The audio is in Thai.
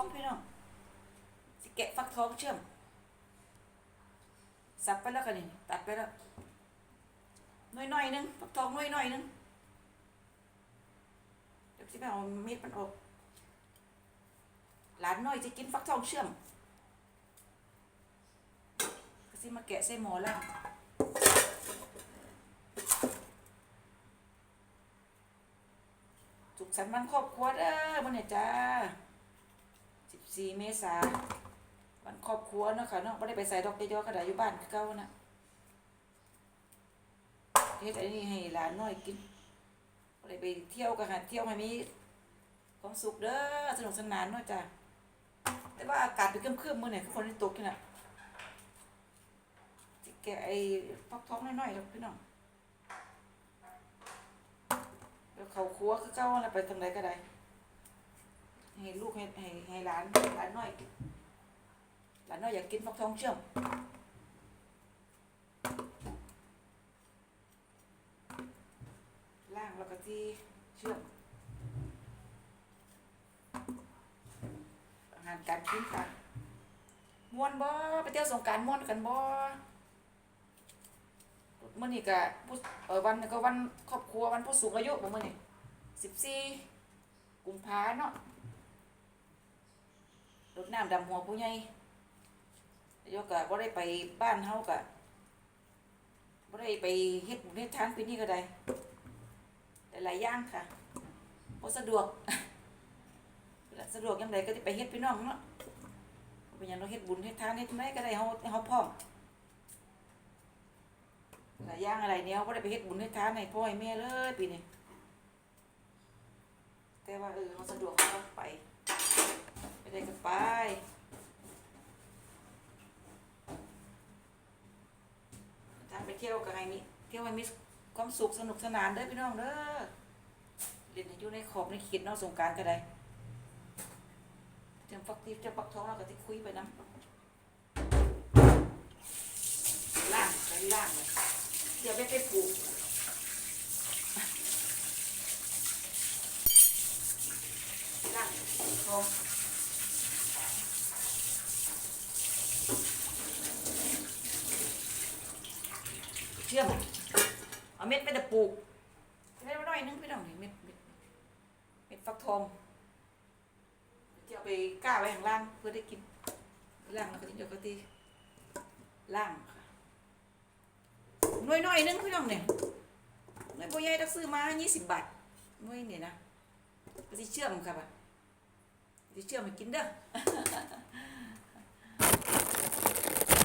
องพี่น้องสิแกะฟักทองเชื่อม สับไปแล้วกันนี่ตัดไปแล้วน้อยๆนึงฟักทองน้อยๆนึงเดี๋ยวสิไปเอามีดมันออกหลานน้อยจะกินฟักทองเชื่อมก็สิมาแกะใส่หม้อแล้วสุขสันต์วันครอบครัวเด้อมื้อนี้จ้า 14เมษาวันครอบครัวเนาะค่ะเนาะบ่ได้ไปใส่ดอกเยอะๆก็ได้อยู่บ้านคือเก่านะเฮ็ดอันนี้ให้หลานน้อยกินบ่ได้ไปเที่ยวก็หาเที่ยวให้มีความสุขเด้อสนุกสนานเนาะจ้าแต่ว่าอากาศเป็นครึมๆมื้อนี้คือฝนตกอยู่น่ะสิแกไอ้ฟักท้องน้อยๆดอกพี่น้องแล้วเขาครัวคือเก้าอะไรไปทางไหนก็ได้ ให้ลูกให้ให้ให้หลานหลานน้อยหลานน้อยอยากกินฟักทองเชื่อมล่างแล้วก็ที่เชื่อมอาหารการกินค่ะม่วนบ่ไปเที่ยวสงการม่วนกันบ่มื้อนี้ก็ผู้เออวันก็วันครอบครัววันผู้สูงอายุบ่มื้อนี้14กุมภาเนาะ ดน้ำดำหัวผู้ใหญ่แล้วก็บ่ได้ไปบ้านเฮาก็บ่ได้ไปเฮ็ดบุญเฮ็ดทานปีนี้ก็ได้หลายอย่างค่ะบ่สะดวกสะดวกยามใดก็สิไปเฮ็ดพี่น้องเนาะเป็นหยังเราเฮ็ดบุญเฮ็ดทานเฮ็ดไดก็ได้เฮาเฮาพร้อมหลายอย่างอะไรเนี่ยก็ได้ไปเฮ็ดบุญเฮ็ดทานให้พ่อให้แม่เลยปีนี้แต่ว่าเออเขาสะดวกเขาก็ไป ไปได้ก็ไปถ้าไปเที่ยวก็ให้มีเที่ยวให้มีความสุขสนุกสนานเด้อพี่น้องเด้อเล่นอยู่ในขอบในขีดนอกสงการก็ได้เตรียมฟักทิพย์จะปักท้องเราก็ที่คุยไปน้ำล่างไปล่างเลยเดี๋ยวไปไปปลูกล่างทอง เชื่อมเอาเม็ดไปแต่ปลูกเม็ดมาหน่อยนึงพี่น้องนี่เม็ดเม็ดเม็ดฟักทองจะเอาไปก้าไว้ข้างล่างเพื่อได้กินล่างแล้วก็ทิ้งเดี๋ยวก็ตีล่างค่ะหน่วยน้อยนึงพี่น้องเนี่ยหน่วยโบใหญ่ตักซื้อมา20บาทหน่วยเนี่ยนะไปสิเชื่อมครับอะไปสิเชื่อมให้กินเด้อ